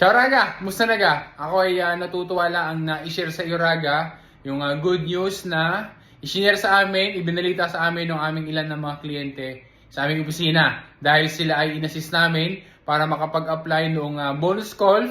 Ciao Raga! Musta na ga? Ako ay ah, natutuwa lang na i-share sa iyo Raga yung ah, good news na i-share sa amin, ibinalita sa amin ng aming ilan ng mga kliyente sa aming opisina dahil sila ay inassist namin para makapag-apply noong ah, bonus call.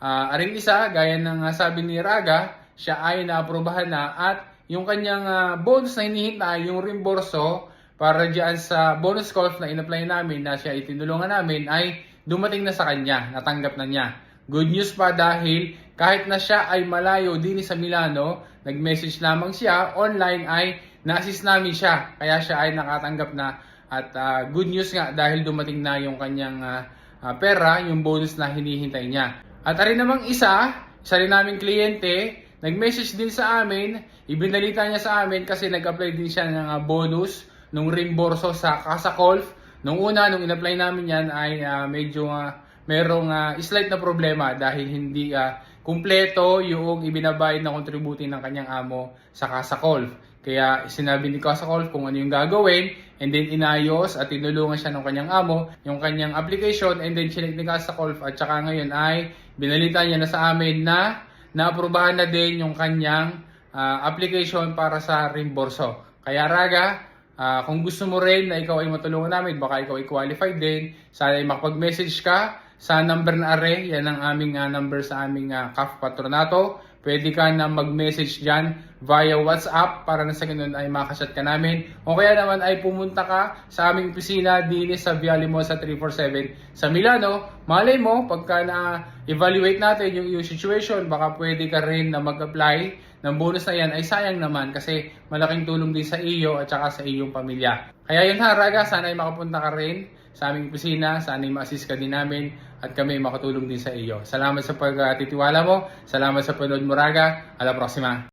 Ah, aring isa, gaya ng ah, sabi ni Raga, siya ay naaprubahan na at yung kanyang ah, bonus na hinihintay, yung reimburso para diyan sa bonus call na in-apply namin na siya itinulungan namin ay dumating na sa kanya, natanggap na niya. Good news pa dahil kahit na siya ay malayo din sa Milano, nag-message lamang siya, online ay na-assist namin siya. Kaya siya ay nakatanggap na at ah, good news nga dahil dumating na yung kanyang ah, pera, yung bonus na hinihintay niya. At rin namang isa, isa rin naming kliyente, nag-message din sa amin, ibinalita niya sa amin kasi nag-apply din siya ng ah, bonus nung reimburso sa Casa Colf. Nung una, nung in-apply namin yan ay ah, medyo ah, merong ah, slight na problema dahil hindi ah, kumpleto yung ibinabayad na kontributi ng kanyang amo sa Casa Colf. Kaya sinabi ni Casa Colf kung ano yung gagawin and then inayos at tinulungan siya ng kanyang amo yung kanyang application and then chinek ni Casa Colf at saka ngayon ay binalita niya na sa amin na naaprubahan na din yung kanyang ah, application para sa reimburso. Kaya Raga, Ah, kung gusto mo rin na ikaw ay matulungan namin, baka ikaw ay qualified din, sana ay makapag-message ka sa number na are, yan ang aming ah, number sa aming uh, CAF Patronato. Pwede ka na mag-message dyan via WhatsApp para na sa ganun ay makasat ka namin. O kaya naman ay pumunta ka sa aming opisina din sa Via Limosa 347 sa Milano. Malay mo, pagka na-evaluate natin yung iyong situation, baka pwede ka rin na mag-apply ng bonus na yan ay sayang naman kasi malaking tulong din sa iyo at saka sa iyong pamilya. Kaya yun ha, Raga, sana ay makapunta ka rin sa aming opisina, sana ma-assist ka din namin at kami makatulong din sa iyo. Salamat sa pagtitiwala mo, salamat sa panood mo, Raga. Ala proxima.